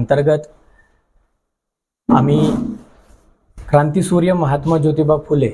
अंतर्गत आम्ही क्रांतीसूर्य महात्मा ज्योतिबा फुले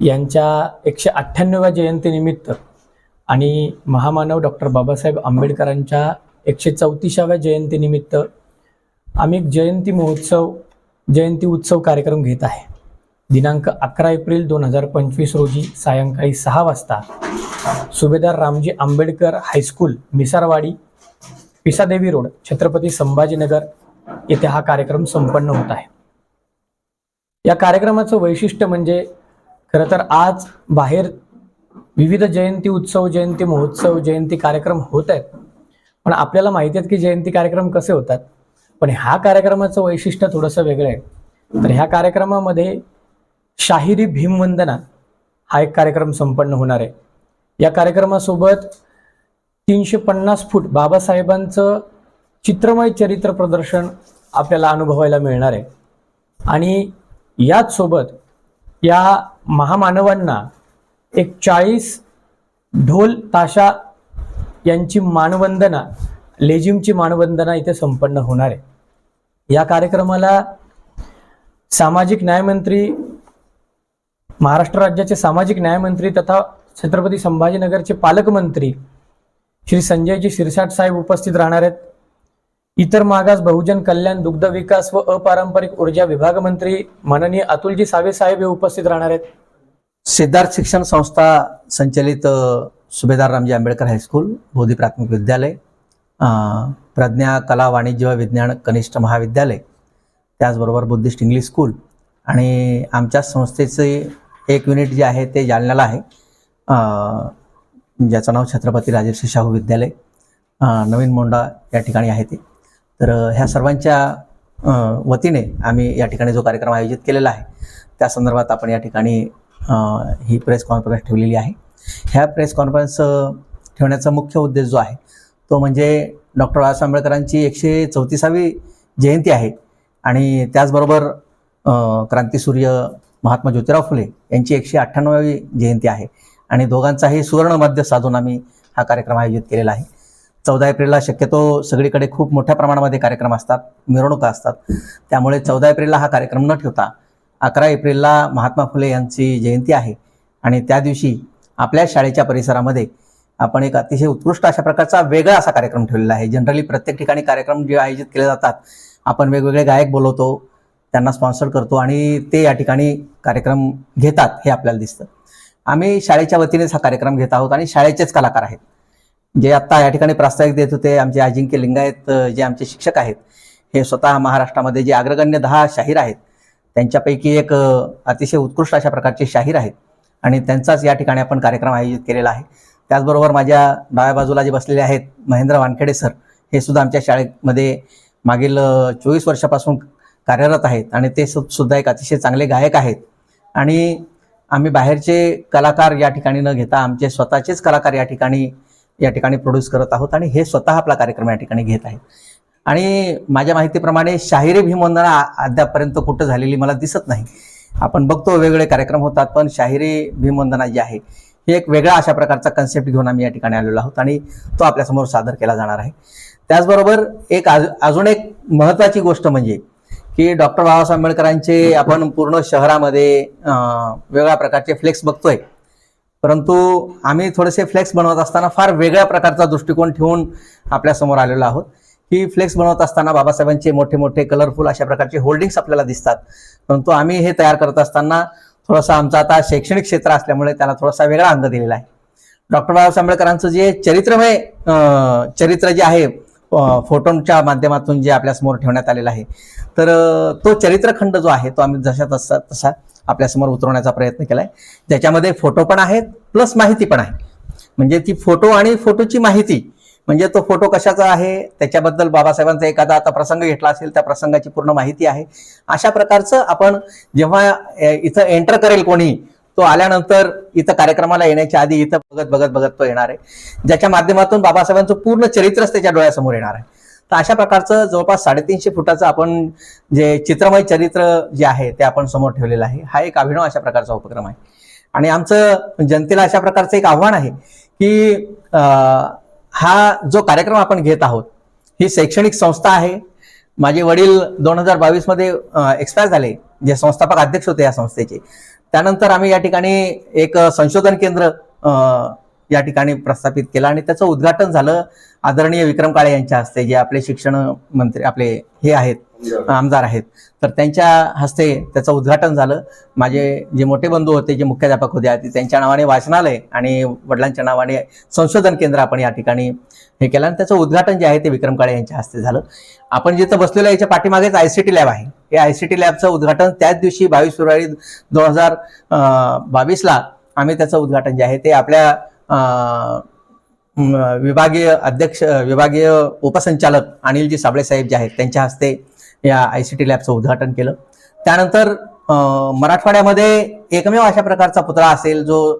यांच्या एकशे अठ्ठ्याण्णव्या जयंतीनिमित्त आणि महामानव डॉक्टर बाबासाहेब आंबेडकरांच्या एकशे चौतीसाव्या जयंतीनिमित्त आम्ही एक जयंती महोत्सव जयंती उत्सव कार्यक्रम घेत आहे. दिनांक अकरा एप्रिल दोन हजार पंचवीस रोजी सायंकाळी सहा वाजता Subhedar Ramji Ambedkar high school Misarwadi Pisadevi road Chhatrapati Sambhajinagar येथे हा कार्यक्रम संपन्न होत आहे. या कार्यक्रमाचं वैशिष्ट्य म्हणजे खरं तर आज बाहेर विविध जयंती उत्सव जयंती महोत्सव जयंती कार्यक्रम होत आहेत. पण आपल्याला माहिती आहेत की जयंती कार्यक्रम कसे होतात? पण ह्या कार्यक्रमाचं वैशिष्ट्य थोडंसं वेगळं आहे. तर ह्या कार्यक्रमामध्ये शाहिरी भीमवंदना हा एक कार्यक्रम संपन्न होणार आहे. या कार्यक्रमासोबत तीनशे पन्नास फूट बाबासाहेबांचं चित्रमय चरित्र प्रदर्शन आपल्याला अनुभवायला मिळणार आहे. आणि याच सोबत या महामानवांना एक चाळीस ढोल ताशा यांची मानवंदना लेझिमची मानवंदना इथे संपन्न होणार आहे. या कार्यक्रमाला सामाजिक न्यायमंत्री महाराष्ट्र राज्याचे सामाजिक न्यायमंत्री तथा छत्रपती संभाजीनगरचे पालकमंत्री श्री संजयजी शिरसाट साहेब उपस्थित राहणार आहेत. इतर मागास बहुजन कल्याण दुग्ध विकास व अपारंपरिक ऊर्जा विभाग मंत्री माननीय अतुलजी सावे साहेब हे उपस्थित राहणार आहेत. सिद्धार्थ शिक्षण संस्था संचलित सुभेदार रामजी आंबेडकर हायस्कूल बोधी प्राथमिक विद्यालय प्रज्ञा कला वाणिज्य व विज्ञान कनिष्ठ महाविद्यालय त्याचबरोबर बुद्धिस्ट इंग्लिश स्कूल आणि आमच्या संस्थेचे एक युनिट जे आहे ते जालन्याला आहे. ज्याचं नाव छत्रपती राजर्षी शाहू विद्यालय नवीन मोंडा या ठिकाणी आहे ते. तर ह्या सर्वांच्या वतीने आम्ही या ठिकाणी जो कार्यक्रम आयोजित केलेला आहे त्या संदर्भात आपण या ठिकाणी ही प्रेस कॉन्फरन्स ठेवलेली आहे. ह्या प्रेस कॉन्फरन्स ठेवण्याचा मुख्य उद्देश जो आहे तो म्हणजे डॉक्टर बाबासाहेब आंबेडकरांची एकशे चौतीसावी जयंती आहे आणि त्याचबरोबर क्रांतीसूर्य महात्मा ज्योतिराव फुले यांची एकशे अठ्ठ्याण्णवावी जयंती आहे. आणि दोघांचाही सुवर्णमध्य साधून आम्ही हा कार्यक्रम आयोजित केलेला आहे. चौदा एप्रिलला शक्यतो सगळीकडे खूप मोठ्या प्रमाणामध्ये कार्यक्रम असतात मिरवणुका असतात. त्यामुळे चौदा एप्रिलला हा कार्यक्रम न ठेवता अकरा एप्रिलला महात्मा फुले यांची जयंती आहे आणि त्या दिवशी आपल्या शाळेच्या परिसरामध्ये आपण एक अतिशय उत्कृष्ट अशा प्रकारचा वेगळा असा कार्यक्रम ठेवलेला आहे. जनरली प्रत्येक ठिकाणी कार्यक्रम जे आयोजित केले जातात आपण वेगवेगळे गायक बोलवतो त्यांना स्पॉन्सर करतो आणि ते या ठिकाणी कार्यक्रम घेतात हे आपल्याला दिसतं. आम्ही शाळेच्या वतीनेच हा कार्यक्रम घेत आहोत आणि शाळेचेच कलाकार आहेत. जे आत्ता या ठिकाणी प्रास्ताविक देत होते आमचे अजिंक्य लिंगायत जे आमचे शिक्षक आहेत हे स्वतः महाराष्ट्रामध्ये जे अग्रगण्य दहा शाहीर आहेत त्यांच्यापैकी एक अतिशय उत्कृष्ट अशा प्रकारचे शाहीर आहेत. आणि त्यांचाच या ठिकाणी आपण कार्यक्रम आयोजित केलेला आहे. त्याचबरोबर माझ्या डाव्या बाजूला जे बसलेले आहेत महेंद्र वानखेडे सर हे सुद्धा आमच्या शाळेमध्ये मागील चोवीस वर्षापासून कार्यरत आहेत. आणि ते सु- सुद्धा एक अतिशय चांगले गायक आहेत. आणि आम्ही बाहेरचे कलाकार या ठिकाणी न घेता आमचे स्वतःचेच कलाकार या ठिकाणी या ठिकाणी प्रोड्यूस करत आहोत आणि हे स्वतः आपला कार्यक्रम या ठिकाणी घेत आहेत. आणि माझ्या माहितीप्रमाणे शाहिरी भीमवंदना अद्यापपर्यंत कुठं झालेली मला दिसत नाही. आपण बघतो वेगवेगळे कार्यक्रम होतात पण शाहिरी भीमवंदना जी आहे हे एक वेगळा अशा प्रकारचा कन्सेप्ट घेऊन आम्ही या ठिकाणी आलेलो आहोत आणि तो आपल्यासमोर सादर केला जाणार आहे. त्याचबरोबर एक आज- अजून एक महत्त्वाची गोष्ट म्हणजे की डॉक्टर बाबासाहेब आंबेडकरांचे आपण पूर्ण शहरामध्ये वेगळ्या प्रकारचे फ्लेक्स बघतोय. परंतु आम्ही थोडेसे फ्लेक्स बनवत असताना फार वेगळ्या प्रकारचा दृष्टिकोन ठेवून आपल्यासमोर आलेलो आहोत. की फ्लेक्स बनवत असताना बाबासाहेबांचे मोठे मोठे कलरफुल अशा प्रकारचे होल्डिंग्स आपल्याला दिसतात. परंतु आम्ही हे तयार करत असताना थोडासा आमचा आता शैक्षणिक क्षेत्र असल्यामुळे त्याला थोडासा वेगळा अंग दिलेला आहे. डॉक्टर बाबासाहेब आंबेडकरांचं जे चरित्रमय चरित्र जे आहे अं, फोटोंच्या माध्यमातून जे आपल्यासमोर ठेवण्यात आलेलं आहे. तर तो चरित्रखंड जो आहे तो आम्ही जशा तसा तसा आपल्यासमोर उतरवण्याचा प्रयत्न केला आहे ज्याच्यामध्ये फोटो पण आहेत प्लस माहिती पण आहे. म्हणजे ती फोटो आणि फोटोची माहिती म्हणजे तो फोटो कशाचा आहे त्याच्याबद्दल बाबासाहेबांचा एखादा आता प्रसंग घेतला असेल त्या प्रसंगाची पूर्ण माहिती आहे. अशा प्रकारचं आपण जेव्हा इथं एंटर करेल कोणी तो आल्यानंतर इथं कार्यक्रमाला येण्याच्या आधी इथं बघत बघत बघत तो येणार आहे. ज्याच्या माध्यमातून बाबासाहेबांचं पूर्ण चरित्रच त्याच्या डोळ्यासमोर येणार आहे. तर अशा प्रकारचं जवळपास साडेतीनशे फुटाचं आपण जे चित्रमय चरित्र जे आहे ते आपण समोर ठेवलेलं आहे. हा एक अभिनव अशा प्रकारचा उपक्रम आहे. आणि आमचं जनतेला अशा प्रकारचं एक आव्हान आहे की हा जो कार्यक्रम आपण घेत आहोत ही शैक्षणिक संस्था आहे. माझे वडील दोन हजार बावीसमध्ये एक्सपायर झाले. जे संस्थापक अध्यक्ष होते या संस्थेचे. त्यानंतर आम्ही या ठिकाणी एक संशोधन केंद्र या ठिकाणी प्रस्थापित केलं आणि त्याचं उद्घाटन झालं आदरणीय विक्रम काळे यांच्या हस्ते जे आपले शिक्षण मंत्री आपले हे आहेत आमदार आहेत. तर त्यांच्या हस्ते त्याचं उद्घाटन झालं. माझे जे मोठे बंधू होते जे मुख्याध्यापक होते त्यांच्या नावाने वाचनालय आणि वडिलांच्या नावाने संशोधन केंद्र आपण या ठिकाणी हे केलं आणि त्याचं उद्घाटन जे आहे ते विक्रम काळे यांच्या हस्ते झालं. आपण जिथं बसलेलो आहे, याच्या पाठीमागेच आय सी टी लॅब आहे. हे आय सी टी लॅबचं उद्घाटन त्याच दिवशी बावीस फेब्रुवारी दोन हजार बावीसला आम्ही त्याचं उद्घाटन जे आहे ते आपल्या विभागीय अध्यक्ष विभागीय उपसंचालक अनिलजी साबळे साहेब जे आहेत त्यांच्या हस्ते या आय सी टी लॅबचं उद्घाटन केलं. त्यानंतर मराठवाड्यामध्ये एकमेव अशा प्रकारचा पुतळा असेल जो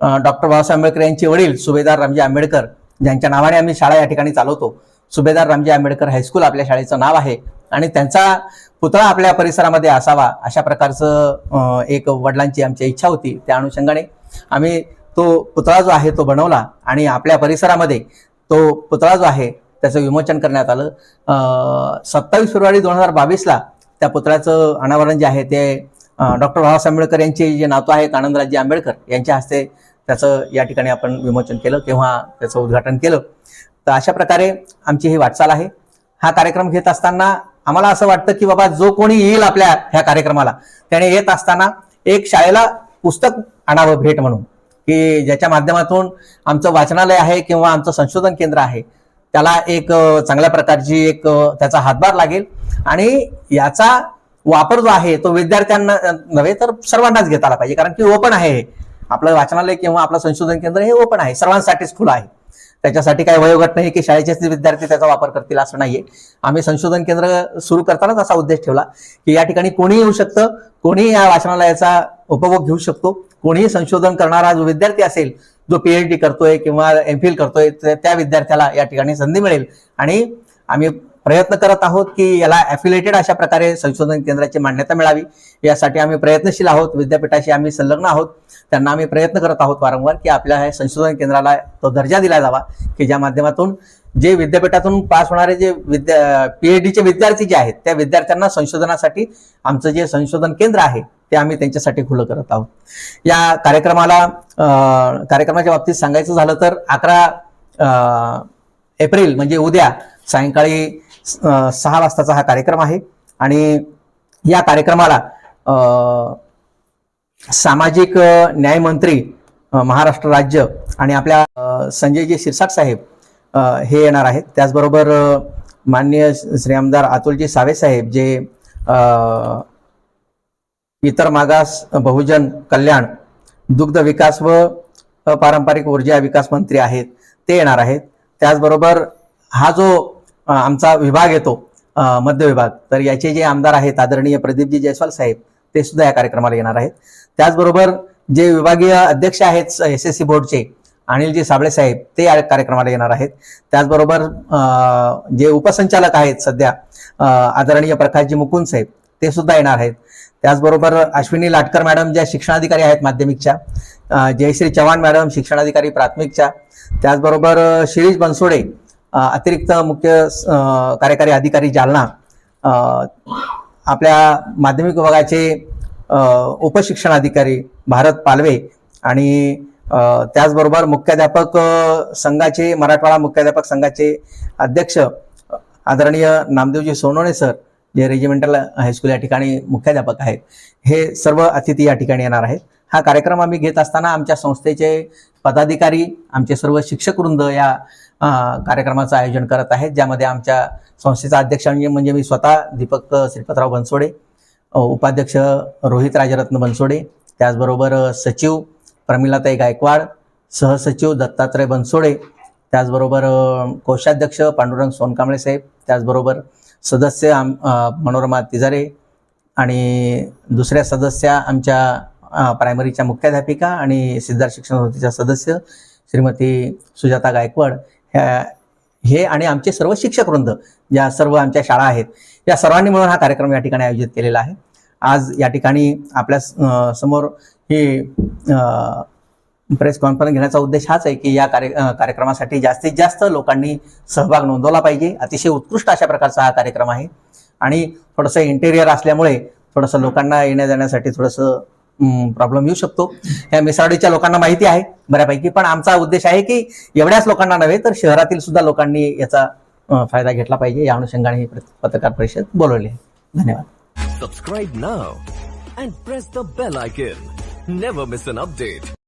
डॉक्टर बाबासाहेब आंबेडकर यांचे वडील सुभेदार रामजी आंबेडकर ज्यांच्या नावाने आम्ही शाळा या ठिकाणी चालवतो. सुभेदार रामजी आंबेडकर हायस्कूल आपल्या शाळेचं नाव आहे आणि त्यांचा पुतळा आपल्या परिसरामध्ये असावा अशा प्रकारचं एक वडिलांची आमची इच्छा होती. त्या अनुषंगाने आम्ही तो पुतळा जो आहे तो बनवला आणि आपल्या परिसरामध्ये तो पुतळा जो आहे त्याचं विमोचन करण्यात आलं. सत्तावीस फेब्रुवारी दोन हजार बावीसला त्या पुतळ्याचं अनावरण जे आहे ते डॉक्टर बाबासाहेब आंबेडकर यांचे जे नातू आहेत आनंदराजी आंबेडकर यांच्या हस्ते त्याचं या ठिकाणी आपण विमोचन केलं किंवा त्याचं उद्घाटन केलं. तर अशा प्रकारे आमची ही वाटचाल आहे. हा कार्यक्रम घेत असताना आम्हाला असं वाटतं की बाबा जो कोणी येईल आपल्या ह्या कार्यक्रमाला त्याने येत असताना एक शाळेला पुस्तक आणावं भेट म्हणून. की ज्याच्या माध्यमातून आमचं वाचनालय आहे किंवा आमचं संशोधन केंद्र आहे त्याला एक चांगल्या प्रकारची एक त्याचा हातभार लागेल. आणि याचा वापर जो आहे तो विद्यार्थ्यांना नव्हे तर सर्वांनाच घेता आला पाहिजे. कारण की ओपन आहे. हे. आपलं वाचनालय किंवा आपलं संशोधन केंद्र हे ओपन आहे. सर्वांसाठीच खुलं आहे. त्याच्यासाठी काही वयोगट नाही की शाळेचेच विद्यार्थी त्याचा वापर करतील असं नाहीये. आम्ही संशोधन केंद्र सुरू करतानाच असा उद्देश ठेवला की या ठिकाणी कोणीही येऊ शकतं कोणीही या वाचनालयाचा उपभोग घेऊ शकतो. कोणीही संशोधन करणारा जो विद्यार्थी असेल जो पीएच डी करतोय किंवा एम फिल करतोय तर त्या विद्यार्थ्याला या ठिकाणी संधी मिळेल. आणि आम्ही प्रयत्न करत आहोत की याला ॲफिलेटेड अशा प्रकारे संशोधन केंद्राची मान्यता मिळावी. यासाठी आम्ही प्रयत्नशील आहोत. विद्यापीठाशी आम्ही संलग्न आहोत. त्यांना आम्ही प्रयत्न करत आहोत वारंवार की आपल्या ह्या संशोधन केंद्राला तो दर्जा दिला जावा की ज्या माध्यमातून जे विद्यापीठातून पास होणारे जे विद्या पीएचडीचे विद्यार्थी जे आहेत त्या विद्यार्थ्यांना संशोधनासाठी आमचं जे संशोधन केंद्र आहे ते आम्ही त्यांच्यासाठी खुलं करत आहोत. या कार्यक्रमाला अं, कार्यक्रमाच्या बाबतीत सांगायचं झालं तर अकरा एप्रिल म्हणजे उद्या सायंकाळी सहा वाजताचा हा कार्यक्रम आहे. आणि या कार्यक्रमाला अं, सामाजिक न्यायमंत्री महाराष्ट्र राज्य आणि आपल्या संजयजी शिरसाट साहेब हे येणार आहेत. त्याचबरोबर मान्य माननीय श्री आमदार अतुलजी सावे साहेब जे इतर मागास बहुजन कल्याण दुग्ध विकास व पारंपरिक ऊर्जा विकास मंत्री आहेत ते येणार आहेत. त्याचबरोबर हा जो आमचा विभाग येतो मध्य विभाग तर याचे जे आमदार आहेत आदरणीय प्रदीपजी जयस्वाल साहेब ते सुद्धा या कार्यक्रमाला येणार आहेत. त्याचबरोबर जे विभागीय अध्यक्ष आहेत एस एस सी बोर्डचे अनिलजी साबळे साहेब ते या कार्यक्रमाला येणार आहेत. त्याचबरोबर जे उपसंचालक आहेत सध्या आदरणीय प्रकाशजी मुकुंद साहेब ते सुद्धा येणार आहेत. त्याचबरोबर अश्विनी लाटकर मॅडम ज्या शिक्षणाधिकारी आहेत माध्यमिकच्या जयश्री चव्हाण मॅडम शिक्षणाधिकारी प्राथमिकच्या त्याचबरोबर शिरीष बनसोडे अतिरिक्त मुख्य कार्यकारी अधिकारी जालना आपल्या माध्यमिक विभागाचे उपशिक्षणाधिकारी भारत पालवे आणि त्याचबरोबर मुख्याध्यापक संघाचे मराठवाडा मुख्याध्यापक संघाचे अध्यक्ष आदरणीय नामदेवजी सोनवणे सर जे रेजिमेंटल हायस्कूल या ठिकाणी मुख्याध्यापक आहेत हे सर्व अतिथी या ठिकाणी येणार आहेत. हा कार्यक्रम आम्ही घेत असताना आमच्या संस्थेचे पदाधिकारी आमचे सर्व शिक्षक वृंद या कार्यक्रमाचं आयोजन करत आहेत ज्यामध्ये आमच्या संस्थेचा अध्यक्ष म्हणजे म्हणजे मी स्वतः दीपक श्रीपतराव बनसोडे उपाध्यक्ष रोहित राजरत्न बनसोडे त्याचबरोबर सचिव प्रमिलाताई गायकवाड सहसचिव दत्तात्रय बनसोडे त्याचबरोबर कोषाध्यक्ष पांडुरंग सोनकांबळे साहेब त्याचबरोबर सदस्य आम मनोरमा तिजारे आणि दुसऱ्या सदस्या आमच्या प्रायमरीच्या मुख्याध्यापिका आणि सिद्धार्थ शिक्षण संस्थेच्या सदस्य श्रीमती सुजाता गायकवाड. ह्या हे आणि आमचे सर्व शिक्षक वृंद ज्या सर्व आमच्या शाळा आहेत या सर्वांनी मिळून हा कार्यक्रम या ठिकाणी आयोजित केलेला आहे. आज या ठिकाणी आपल्यासमोर ही प्रेस कॉन्फरन्स घेण्याचा उद्देश हाच आहे की या कार्य कार्यक्रमासाठी जास्तीत जास्त लोकांनी सहभाग नोंदवला पाहिजे. अतिशय उत्कृष्ट अशा प्रकारचा हा कार्यक्रम आहे. आणि थोडंसं इंटेरियर असल्यामुळे थोडंसं लोकांना येण्या जाण्यासाठी थोडंसं प्रॉब्लेम येऊ शकतो. ह्या मिसावडीच्या लोकांना माहिती आहे बऱ्यापैकी पण आमचा उद्देश आहे की एवढ्याच लोकांना नव्हे तर शहरातील सुद्धा लोकांनी याचा फायदा घेतला पाहिजे. या अनुषंगाने ही पत्रकार परिषद बोलवली आहे. धन्यवाद. Subscribe now and press the bell icon never miss an update